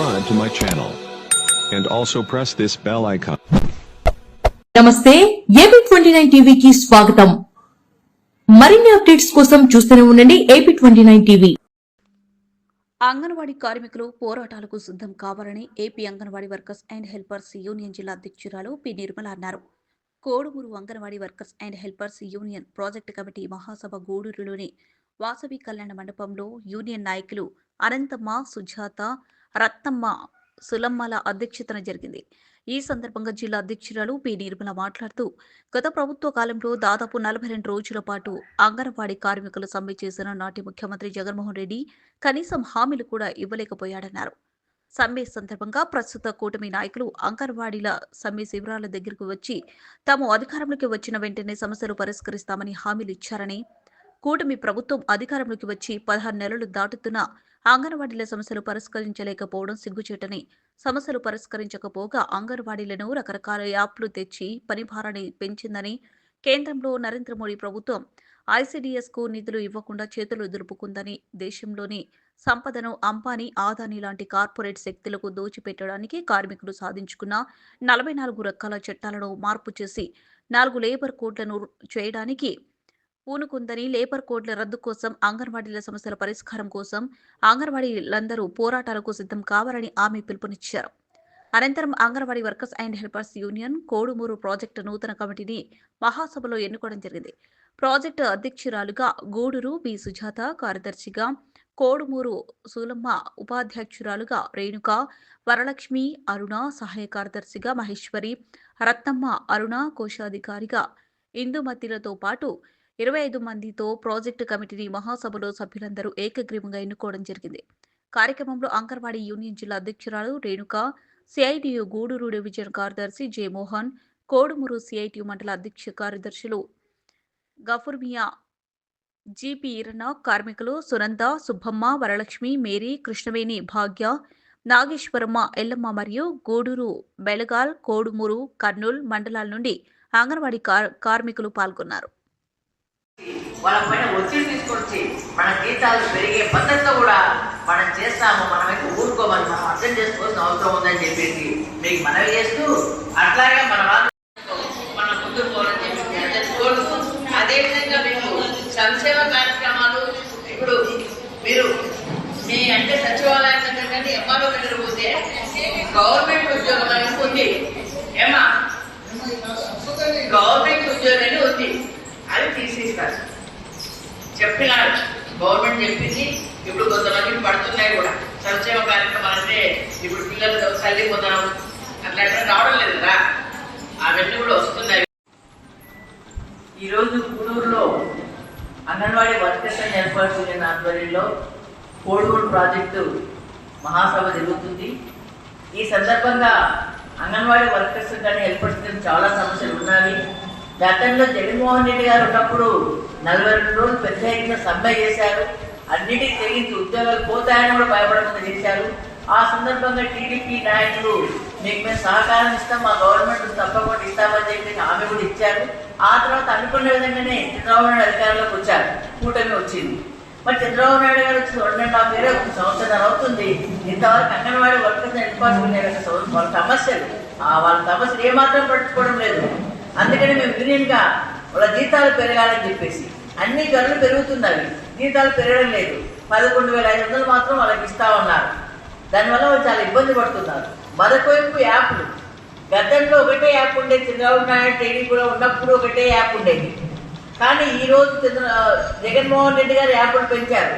subscribe to my channel. And also press this bell icon. నమస్తే AP twenty nine టీవీకి స్వాగతం మరిన్ని updates కోసం చూస్తూనే ఉండండి AP twenty nine TV anganwadi కార్మికులు పోరాటాలకు సిద్ధం కావాలని AP anganwadi workers and helpers union జిల్లా అధ్యక్షురాలు పి నిర్మల అన్నారు Kodumuru anganwadi workers and helpers union project committee మహాసభ గూడూరులోని వాసవి కళ్యాణ మండపంలో యూనియన్ నాయకులు అనంతమ్మ సుజాత రత్నమ్మ సులమ్మల అధ్యక్షతన జరిగింది. ఈ సందర్భంగా జిల్లా అధ్యక్షురాలు పి. నిర్మల మాట్లాడుతూ గత ప్రభుత్వ కాలంలో దాదాపు నలభై రెండు రోజుల పాటు అంగన్వాడీ కార్మికులు సమ్మె చేసిన నాటి ముఖ్యమంత్రి జగన్మోహన్ రెడ్డి కనీసం హామీలు కూడా ఇవ్వలేకపోయాడన్నారు. సమ్మె సందర్భంగా ప్రస్తుత కూటమి నాయకులు అంగన్వాడీల సమ్మె శిబిరాల దగ్గరకు వచ్చి తాము అధికారంలోకి వచ్చిన వెంటనే సమస్యలు పరిష్కరిస్తామని హామీలు ఇచ్చారని కూటమి ప్రభుత్వం అధికారంలోకి వచ్చి పదహారు నెలలు దాటుతున్నా అంగన్వాడీల సమస్యలు పరిష్కరించలేకపోవడం సిగ్గుచేటని సమస్యలు పరిష్కరించకపోగా అంగన్వాడీలను రకరకాల యాప్లు తెచ్చి పనిభారాన్ని పెంచిందని కేంద్రంలో నరేంద్ర మోడీ ప్రభుత్వం ఐసీడీఎస్కు నిధులు ఇవ్వకుండా చేతులు దులుపుకుందని దేశంలోని సంపదను అంబానీ ఆదాని లాంటి కార్పొరేట్ శక్తులకు దోచిపెట్టడానికి కార్మికులు సాధించుకున్న నలభై నాలుగు రకాల చట్టాలను మార్పు చేసి నాలుగు లేబర్ కోడ్లను చేయడానికి పూనుకుందని లేబర్ కోడ్ల రద్దు కోసం అంగన్వాడీల సమస్యల పరిష్కారం కోసం అంగన్వాడీలందరూ పోరాటాలకు సిద్ధం కావాలని ఆమె పిలుపునిచ్చారు. అనంతరం anganwadi workers and helpers union Kodumuru project నూతన కమిటీని మహాసభలో ఎన్నుకోవడం జరిగింది. ప్రాజెక్టు అధ్యక్షురాలుగా గూడూరు బి. సుజాత కార్యదర్శిగా కోడుమూరు సూలమ్మ ఉపాధ్యక్షురాలుగా రేణుక వరలక్ష్మి అరుణ సహాయ కార్యదర్శిగా మహేశ్వరి రత్నమ్మ అరుణ కోశాధికారిగా ఇందుమతిలతో పాటు ఇరవై ఐదు మందితో ప్రాజెక్టు కమిటీని మహాసభలో సభ్యులందరూ ఏకగ్రీవంగా ఎన్నుకోవడం జరిగింది. కార్యక్రమంలో అంగన్వాడీ యూనియన్ జిల్లా అధ్యక్షురాలు రేణుక సిఐటియు గూడూరు డివిజన్ కార్యదర్శి జయమోహన్ కోడుమూరు సిఐటియు మండల అధ్యక్ష కార్యదర్శులు గఫుర్మియా జిపి ఈరన్న కార్మికులు సునంద సుబ్బమ్మ వరలక్ష్మి మేరీ కృష్ణవేణి భాగ్య నాగేశ్వరమ్మ ఎల్లమ్మ మరియు గూడూరు బెలగాల్ కోడుమూరు కర్నూల్ మండలాల నుండి అంగన్వాడీ కార్- కార్మికులు పాల్గొన్నారు. వాళ్ళ పైన ఒత్తిడి తీసుకొచ్చి మన జీతాలు పెరిగే పద్ధతిలో కూడా మనం చేస్తాము మనమైతే ఊరుకోమని మనం అర్థం చేసుకోవాల్సిన అవసరం ఉందని చెప్పేసి మీకు మనవి చేస్తూ అట్లాగే మన మనం ముందుకు పోవాలని చెప్పి కోరుతూ అదేవిధంగా మేము సంక్షేమ కార్యక్రమాలు ఇప్పుడు మీరు మీ అంటే సచివాలయం దగ్గర కానీ ఎంఆర్ఓ దగ్గర పోతే గవర్నమెంట్ ఉద్యోగం అనేది ఉంది. ఏమా గవర్నమెంట్ అది తీసేస్తారు చెప్పినాడు గవర్నమెంట్ చెప్పింది ఇప్పుడు కొంతమందికి పడుతున్నాయి కూడా. సంక్షేమ కార్యక్రమాలు అంటే ఇప్పుడు పిల్లలు తల్లి పొందడం అట్లాంటివి రావడం లేదు కదా. అవన్నీ కూడా వస్తున్నాయి. ఈరోజు గూడూరులో అంగన్వాడీ వర్కర్స్ అని హెల్పర్స్ యూనియన్ ఆధ్వర్యంలో కోడూరు ప్రాజెక్టు మహాసభ జరుగుతుంది. ఈ సందర్భంగా అంగన్వాడీ వర్కర్స్ కానీ హెల్పర్స్ చాలా సమస్యలు ఉన్నాయి గతంలో జగన్మోహన్ రెడ్డి గారు ఉన్నప్పుడు నలభై రెండు రోజులు పెద్ద ఎత్తున సమ్మె చేశారు. అన్నిటికీ తెగించి ఉద్యోగాలు పోతాయని కూడా భయపడకుండా చేశారు. ఆ సందర్భంగా టీడీపీ నాయకులు మీకు మేము సహకారం ఇస్తాం మా గవర్నమెంట్ తప్పకుండా ఇస్తామని చెప్పి హామీ కూడా ఇచ్చారు. ఆ తర్వాత అనుకున్న విధంగానే చంద్రబాబు నాయుడు అధికారంలోకి వచ్చారు. కూటమి వచ్చింది. మరి చంద్రబాబు నాయుడు గారు వచ్చి రెండు అండ్ హాఫ్ ఇయర్ ఒక సంవత్సరం అవుతుంది. ఇంతవరకు అంగన్వాడీ వర్కర్స్ హెల్పర్స్ ఉన్నాయి వాళ్ళ సమస్యలు. ఆ వాళ్ళ సమస్యలు ఏమాత్రం పట్టించుకోవడం లేదు. అందుకని మేము యూనియన్గా వాళ్ళ జీతాలు పెరగాలని చెప్పేసి అన్ని ధరలు పెరుగుతున్నవి. జీతాలు పెరగడం లేదు. పదకొండు వేల ఐదు వందలు మాత్రం వాళ్ళకి ఇస్తా ఉన్నారు దానివల్ల వాళ్ళు చాలా ఇబ్బంది పడుతున్నారు. మరొకవైపు యాప్లు. గతంలో ఒకటే యాప్ ఉండేది చంద్రబాబు నాయుడు టీడీ కూడా ఉన్నప్పుడు ఒకటే యాప్ ఉండేది. కానీ ఈ రోజు చంద్ర జగన్మోహన్ రెడ్డి గారు యాప్లు పెంచారు.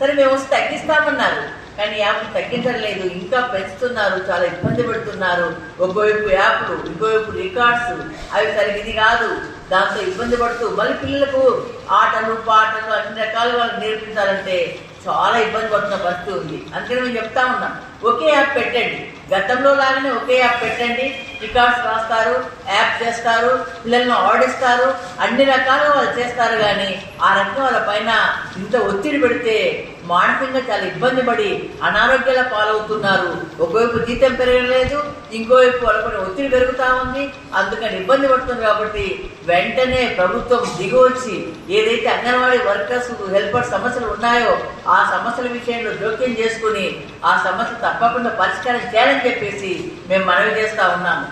సరే మేము వస్తే తగ్గిస్తామన్నారు. కానీ యాప్లు తగ్గించడం లేదు ఇంకా పెంచుతున్నారు. చాలా ఇబ్బంది పెడుతున్నారు. ఒకవైపు యాప్లు ఇంకోవైపు రికార్డ్స్. అవి సరిగ్గా ఇది కాదు. దాంతో ఇబ్బంది పడుతూ మళ్ళీ పిల్లలకు ఆటలు పాటలు అన్ని రకాలు వాళ్ళకి నేర్పించాలంటే చాలా ఇబ్బంది పడుతున్న పరిస్థితి ఉంది. అందుకని మేము చెప్తా ఉన్నాం. ఒకే యాప్ పెట్టండి. గతంలో లాగానే ఒకే యాప్ పెట్టండి. రికార్డ్స్ రాస్తారు యాప్ చేస్తారు పిల్లలను ఆడిస్తారు అన్ని రకాలుగా వాళ్ళు చేస్తారు. కానీ ఆ రకంగా వాళ్ళ పైన ఇంత ఒత్తిడి పెడితే మానసికంగా చాలా ఇబ్బంది పడి అనారోగ్యాల పాలవుతున్నారు. ఒకవైపు జీతం పెరగలేదు ఇంకోవైపు వాళ్ళకి ఒత్తిడి పెరుగుతా ఉంది. అందుకని ఇబ్బంది పడుతుంది కాబట్టి వెంటనే ప్రభుత్వం దిగువచ్చి ఏదైతే అంగన్వాడీ వర్కర్స్ హెల్పర్ సమస్యలు ఉన్నాయో ఆ సమస్యల విషయంలో జోక్యం చేసుకుని ఆ సమస్య తప్పకుండా పరిష్కారం చేయాలని చెప్పేసి మేము మనవి చేస్తా ఉన్నాము.